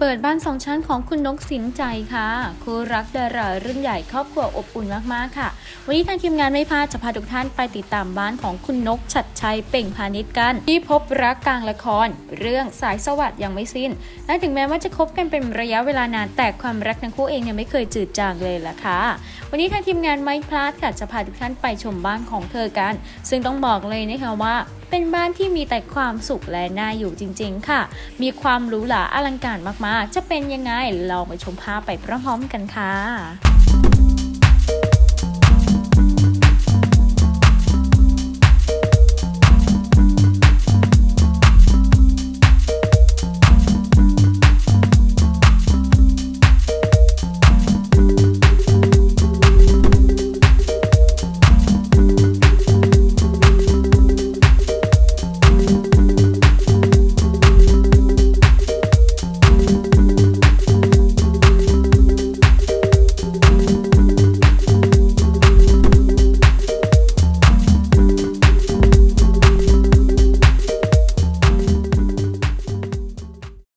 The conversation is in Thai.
เปิดบ้านสองชั้นของคุณนกสินใจค่ะคู่รักดารารุ่นใหญ่ครอบครัวอบอุ่นมากๆค่ะ วันนี้ทางทีมงานไม่พลาดจะพาทุกท่านไปติดตามบ้านของคุณนกชัดชัยเป่งพาณิชย์กัน ที่พบรักกลางละคร เรื่องสายสวัสดิ์ยังไม่สิ้น และถึงแม้ว่าจะคบกันเป็นระยะเวลานานแต่ความรักทั้งคู่เองเนี่ยไม่เคยจืดจางเลยล่ะค่ะ วันนี้ทางทีมงานไม่พลาดค่ะจะพาทุกท่านไปชมบ้านของเธอกัน ซึ่งต้องบอกเลยนะคะว่าเป็นบ้านที่มีแต่ความสุขและน่าอยู่จริง ๆ ค่ะ มีความหรูหราอลังการมากๆ จะเป็นยังไงเราไปชมภาพไปพร้อมๆกันค่ะ